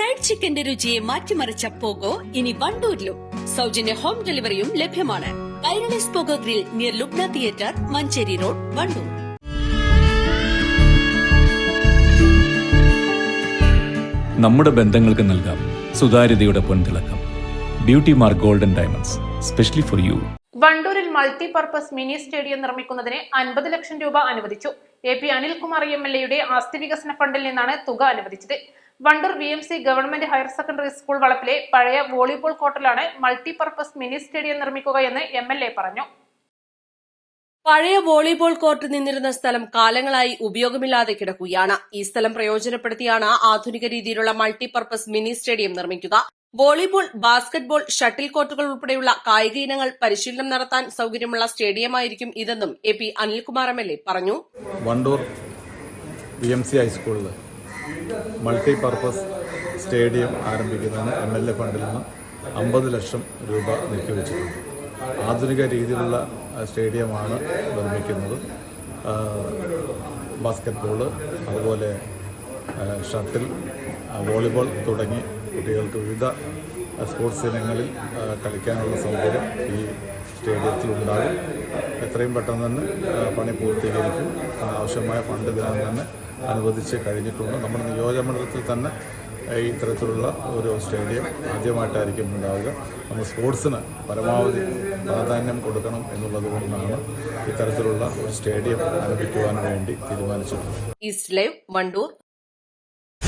Fried ചിക്കന്റെ രുചിയെ മാറ്റിമറിച്ച pogo ഇനി വണ്ടൂരിലും. സൗജന്യ ഹോം ഡെലിവറിയും ലഭ്യമാണ്. Kairalis Pogo grill near Lubna theatre Manjeri road Wandoor. നമ്മുടെ ബന്ധങ്ങൾക്ക് നൽകാം സുതാര്യതയുടെ പൊൻതിളക്കം. Beauty mark golden diamonds specially for you വണ്ടൂരിൽ multi multipurpose mini stadium നിർമ്മിക്കുന്നതിന് അൻപത് ലക്ഷം രൂപ അനുവദിച്ചു. A P Anilkumar M L എയുടെ ആസ്തി വികസന ഫണ്ടിൽ നിന്നാണ് തുക അനുവദിച്ചത്. Wandoor V M C government higher secondary school വളപ്പിലെ പഴയ വോളിബോൾ കോർട്ടിലാണ് മൾട്ടിപർപ്പസ് മിനി സ്റ്റേഡിയം നിർമ്മിക്കുക എന്ന് എം എൽ എ പറഞ്ഞു. പഴയ വോളിബോൾ കോർട്ട് നിന്നിരുന്ന സ്ഥലം കാലങ്ങളായി ഉപയോഗമില്ലാതെ കിടക്കുകയാണ്. ഈ സ്ഥലം പ്രയോജനപ്പെടുത്തിയാണ് ആധുനിക രീതിയിലുള്ള മൾട്ടിപർപ്പസ് മിനി സ്റ്റേഡിയം നിർമ്മിക്കുക. വോളിബോൾ ബാസ്കറ്റ്ബോൾ ഷട്ടിൽ കോർട്ടുകൾ ഉൾപ്പെടെയുള്ള കായിക ഇനങ്ങൾ പരിശീലനം നടത്താൻ സൗകര്യമുള്ള സ്റ്റേഡിയമായിരിക്കും ഇതെന്നും A P Anilkumar M L A പറഞ്ഞു. വണ്ടൂർ വി എം സി ഹൈസ്കൂളിൽ മൾട്ടി പർപ്പസ് സ്റ്റേഡിയം ആരംഭിക്കുന്നതിന് എം എൽ എ ഫണ്ടിൽ നിന്ന് അമ്പത് ലക്ഷം രൂപ നീക്കിവെച്ചിട്ടുണ്ട്. ആധുനിക രീതിയിലുള്ള സ്റ്റേഡിയമാണ് നിർമ്മിക്കുന്നത്. ബാസ്ക്കറ്റ് അതുപോലെ ഷട്ടിൽ വോളിബോൾ തുടങ്ങി കുട്ടികൾക്ക് വിവിധ സ്പോർട്സ് ഇനങ്ങളിൽ കളിക്കാനുള്ള സൗകര്യം ഈ സ്റ്റേഡിയത്തിൽ ഉണ്ടാകും. എത്രയും പെട്ടെന്ന് തന്നെ പണി പൂർത്തീകരിക്കും. ആവശ്യമായ ഫണ്ട് ഇതിനകം തന്നെ അനുവദിച്ച് കഴിഞ്ഞിട്ടുണ്ട്. നമ്മുടെ നിയോജകമണ്ഡലത്തിൽ തന്നെ ഇത്തരത്തിലുള്ള ഒരു സ്റ്റേഡിയം ആദ്യമായിട്ടായിരിക്കും ഉണ്ടാവുക. നമ്മൾ സ്പോർട്സിന് പരമാവധി പ്രാധാന്യം കൊടുക്കണം എന്നുള്ളത് കൊണ്ടാണ് ഇത്തരത്തിലുള്ള ഒരു സ്റ്റേഡിയം ആരംഭിക്കുവാൻ വേണ്ടി തീരുമാനിച്ചിട്ടുള്ളത്. East live